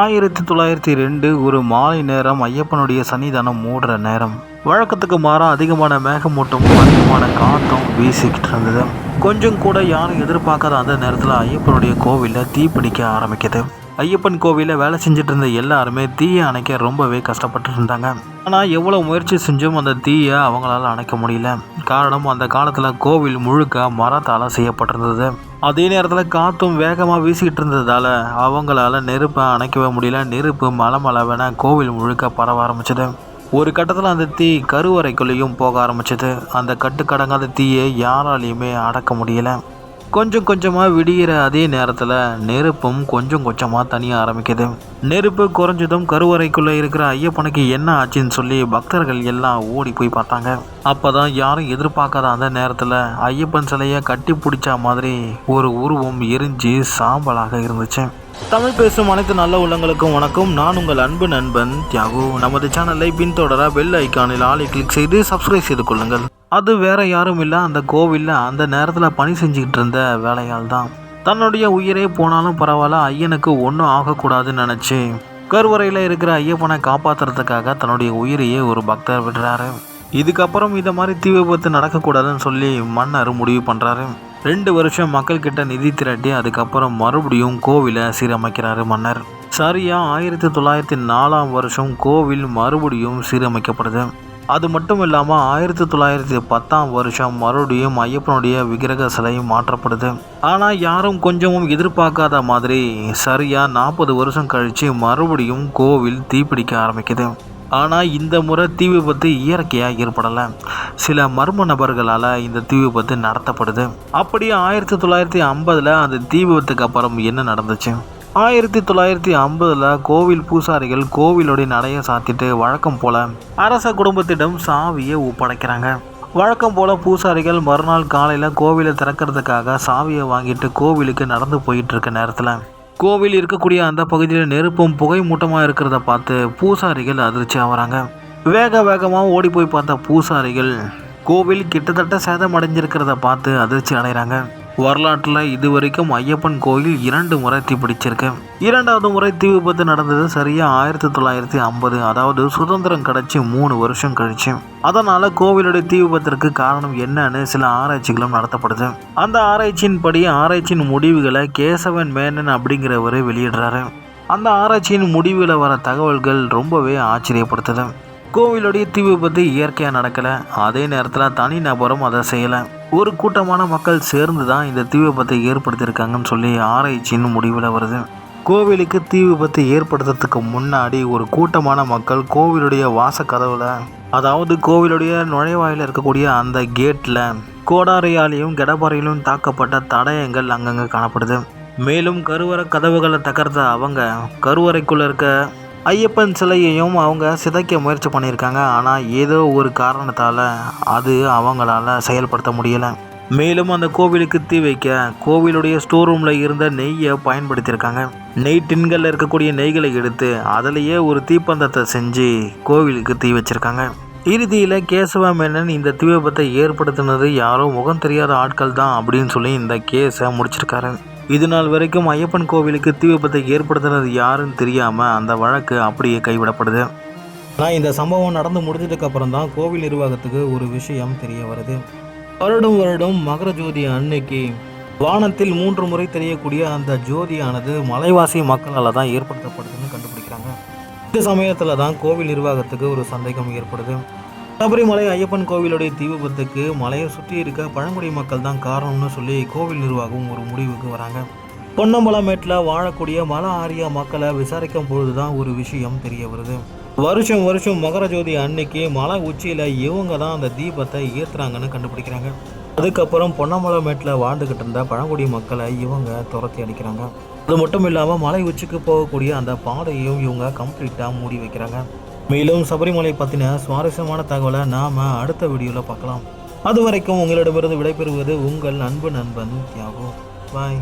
ஆயிரத்தி தொள்ளாயிரத்தி ரெண்டு ஒரு மாலை நேரம் ஐயப்பனுடைய சன்னிதானம் மூடுற நேரம். வழக்கத்துக்கு மாறாக அதிகமான மேகமூட்டமும் அதிகமான காற்றும் வீசிக்கிட்டு இருந்தது கொஞ்சம் கூட யாரும் எதிர்பார்க்காத அந்த நேரத்தில் ஐயப்பனுடைய கோவிலில் தீப்பிடிக்க ஆரம்பிக்குது. ஐயப்பன் கோவிலில் வேலை செஞ்சுட்டு இருந்த எல்லாருமே தீயை அணைக்க ரொம்பவே கஷ்டப்பட்டு இருந்தாங்க ஆனால் எவ்வளோ முயற்சி செஞ்சும் அந்த தீயை அவங்களால அணைக்க முடியல. காரணம் அந்த காலத்தில் கோவில் முழுக்க மரத்தால் செய்யப்பட்டிருந்தது. அதே நேரத்தில் காற்றும் வேகமாக வீசிக்கிட்டு இருந்ததால் அவங்களால நெருப்பை அணைக்கவே முடியல. நெருப்பு மலை மலவென கோவில் முழுக்க பரவ ஆரம்பிச்சது. ஒரு கட்டத்தில் அந்த தீ கருவறைக்குள்ளேயும் போக ஆரம்பிச்சது. அந்த கட்டுக்கடங்காத தீயை யாராலையுமே அடக்க முடியலை. கொஞ்சம் கொஞ்சமாக விடிகிற அதே நேரத்தில் நெருப்பும் கொஞ்சம் கொஞ்சமாக தனிய ஆரம்பிக்குது. நெருப்பு குறைஞ்சதும் கருவறைக்குள்ளே இருக்கிற ஐயப்பனுக்கு என்ன ஆச்சுன்னு சொல்லி பக்தர்கள் எல்லாம் ஓடி போய் பார்த்தாங்க. அப்போ தான் யாரும் எதிர்பார்க்காத அந்த நேரத்தில் ஐயப்பன் சிலையை கட்டி பிடிச்ச மாதிரி ஒரு உருவம் எரிஞ்சு சாம்பலாக இருந்துச்சு. தமிழ் பேசும் அனைத்து நல்ல உள்ளங்களுக்கும் வணக்கம். நான் உங்கள் அன்பு நண்பன் தியாகு. நமது சேனலை பின்தொடர பெல் ஐக்கானில் ஆளை கிளிக் செய்து சப்ஸ்கிரைப் செய்து கொள்ளுங்கள். அது வேற யாரும் இல்லை அந்த கோவிலில் அந்த நேரத்தில் பணி செஞ்சுக்கிட்டு இருந்த வேலையால் தான் தன்னுடைய உயிரே போனாலும் பரவாயில்ல ஐயனுக்கு ஒன்றும் ஆகக்கூடாதுன்னு நினச்சி கருவறையில் இருக்கிற ஐயப்பனை காப்பாற்றுறதுக்காக தன்னுடைய உயிரையே ஒரு பக்தர் விடுறாரு. இதுக்கப்புறம் இதை மாதிரி தீ விபத்து நடக்கக்கூடாதுன்னு சொல்லி மன்னர் முடிவு பண்ணுறாரு ரெண்டு வருஷம் மக்கள்கிட்ட நிதி திரட்டி அதுக்கப்புறம் மறுபடியும் கோவிலை சீரமைக்கிறாரு மன்னர். சரியாக ஆயிரத்தி தொள்ளாயிரத்தி நாலாம் வருஷம் கோவில் மறுபடியும் சீரமைக்கப்படுது. அது மட்டும் இல்லாமல் ஆயிரத்தி தொள்ளாயிரத்தி பத்தாம் வருஷம் மறுபடியும் ஐயப்பனுடைய விக்கிரக சிலை மாற்றப்படுது. ஆனால் யாரும் கொஞ்சமும் எதிர்பார்க்காத மாதிரி சரியாக நாற்பது வருஷம் கழித்து மறுபடியும் கோவில் தீப்பிடிக்க ஆரம்பிக்குது. ஆனால் இந்த முறை தீ விபத்து இயற்கையாக ஏற்படலை. சில மர்ம நபர்களால் இந்த தீ விபத்து நடத்தப்படுது. அப்படியே ஆயிரத்தி தொள்ளாயிரத்தி ஐம்பதில் அந்த தீ விபத்துக்கு அப்புறம் என்ன நடந்துச்சு? ஆயிரத்தி தொள்ளாயிரத்தி ஐம்பதில் கோவில் பூசாரிகள் கோவிலுடைய நடையை சாத்திட்டு வழக்கம் போல அரச குடும்பத்திடம் சாவியை ஒப்படைக்கிறாங்க. வழக்கம் போல பூசாரிகள் மறுநாள் காலையில் கோவிலை திறக்கிறதுக்காக சாவியை வாங்கிட்டு கோவிலுக்கு நடந்து போயிட்டு இருக்க நேரத்தில் கோவில் இருக்கக்கூடிய அந்த பகுதியில் நெருப்பும் புகை மூட்டமாக இருக்கிறத பார்த்து பூசாரிகள் அதிர்ச்சி ஆகிறாங்க. வேக வேகமாக ஓடி போய் பார்த்த பூசாரிகள் கோவில் கிட்டத்தட்ட சேதம் அடைஞ்சிருக்கிறத பார்த்து அதிர்ச்சி அடைகிறாங்க. வரலாற்றில் இதுவரைக்கும் ஐயப்பன் கோயில் இரண்டு முறை தீப்பிடிச்சிருக்கு இரண்டாவது முறை தீ விபத்து நடந்தது சரியாக ஆயிரத்தி தொள்ளாயிரத்தி ஐம்பது அதாவது சுதந்திரம் கிடச்சி மூணு வருஷம் கழிச்சு. அதனால் கோவிலுடைய தீ விபத்திற்கு காரணம் என்னன்னு சில ஆராய்ச்சிகளும் நடத்தப்படுது. அந்த ஆராய்ச்சியின் படி ஆராய்ச்சியின் முடிவுகளை கேசவன் மேனன் அப்படிங்கிறவர் வெளியிடுறாரு. அந்த ஆராய்ச்சியின் முடிவில் வர தகவல்கள் ரொம்பவே ஆச்சரியப்படுத்துது. கோவிலுடைய தீ விபத்து இயற்கையாக நடக்கலை. அதே நேரத்தில் தனி நபரும் அதை செய்யலை. ஒரு கூட்டமான மக்கள் சேர்ந்து தான் இந்த தீ விபத்தை ஏற்படுத்தியிருக்காங்கன்னு சொல்லி ஆராய்ச்சின்னு முடிவில் வருது. கோவிலுக்கு தீ விபத்தை ஏற்படுத்துறதுக்கு முன்னாடி ஒரு கூட்டமான மக்கள் கோவிலுடைய வாச கதவில் அதாவது கோவிலுடைய நுழைவாயில் இருக்கக்கூடிய அந்த கேட்டில் கோடாரியாலையும் கெடப்பாறையிலும் தாக்கப்பட்ட தடயங்கள் அங்கங்கே காணப்படுது. மேலும் கருவறை கதவுகளை தகர்த்த அவங்க கருவறைக்குள்ளே இருக்க ஐயப்பன் சிலையையும் அவங்க சிதைக்க முயற்சி பண்ணியிருக்காங்க. ஆனால் ஏதோ ஒரு காரணத்தால் அது அவங்களால செயல்படுத்த முடியலை. மேலும் அந்த கோவிலுக்கு தீ வைக்க கோவிலுடைய ஸ்டோர் ரூமில் இருந்த நெய்யை பயன்படுத்தியிருக்காங்க. நெய் டின்களில் இருக்கக்கூடிய நெய்களை எடுத்து அதிலேயே ஒரு தீப்பந்தத்தை செஞ்சு கோவிலுக்கு தீ வச்சுருக்காங்க. இறுதியில் கேசவ மேனன் இந்த தீ விபத்தை ஏற்படுத்தினது யாரோ முகம் தெரியாத ஆட்கள் தான் அப்படின்னு சொல்லி இந்த கேஸை முடிச்சிருக்காரு. இது நாள் வரைக்கும் ஐயப்பன் கோவிலுக்கு தீ விபத்தை ஏற்படுத்தினது யாருன்னு தெரியாமல் அந்த வழக்கு அப்படியே கைவிடப்படுது. ஆனால் இந்த சம்பவம் நடந்து முடிஞ்சதுக்கு அப்புறம் தான் கோவில் நிர்வாகத்துக்கு ஒரு விஷயம் தெரிய வருது. வருடம் வருடம் மகர ஜோதி அன்னைக்கு வானத்தில் மூன்று முறை தெரியக்கூடிய அந்த ஜோதியானது மலைவாசி மக்களால் தான் ஏற்படுத்தப்படுதுன்னு கண்டுபிடிக்கிறாங்க. இந்த சமயத்தில் தான் கோவில் நிர்வாகத்துக்கு ஒரு சந்தேகம் ஏற்படுது. சபரிமலை ஐயப்பன் கோவிலுடைய தீபத்துக்கு மலையை சுற்றி இருக்க பழங்குடி மக்கள் தான் காரணம்னு சொல்லி கோவில் நிர்வாகம் ஒரு முடிவுக்கு வராங்க. பொன்னம்பலமேட்டில் வாழக்கூடிய மல ஆரிய மக்களை விசாரிக்கும் பொழுது தான் ஒரு விஷயம் தெரிய வருது. வருஷம் வருஷம் மகர ஜோதி அன்னைக்கு மலை உச்சியில் இவங்க தான் அந்த தீபத்தை ஏற்றுறாங்கன்னு கண்டுபிடிக்கிறாங்க. அதுக்கப்புறம் பொன்னம்பலமேட்டில் வாழ்ந்துக்கிட்டு இருந்த பழங்குடி மக்களை இவங்க துரத்தி அடிக்கிறாங்க. அது மட்டும் இல்லாமல் மலை உச்சிக்கு போகக்கூடிய அந்த பாதையும் இவங்க கம்ப்ளீட்டாக மூடி வைக்கிறாங்க. மேலும் சபரிமலை பற்றின சுவாரஸ்யமான தகவலை நாம் அடுத்த வீடியோவில் பார்க்கலாம். அது வரைக்கும் உங்களிடமிருந்து விடைபெறுவது உங்கள் அன்பு நண்பன் தியாகு. பாய்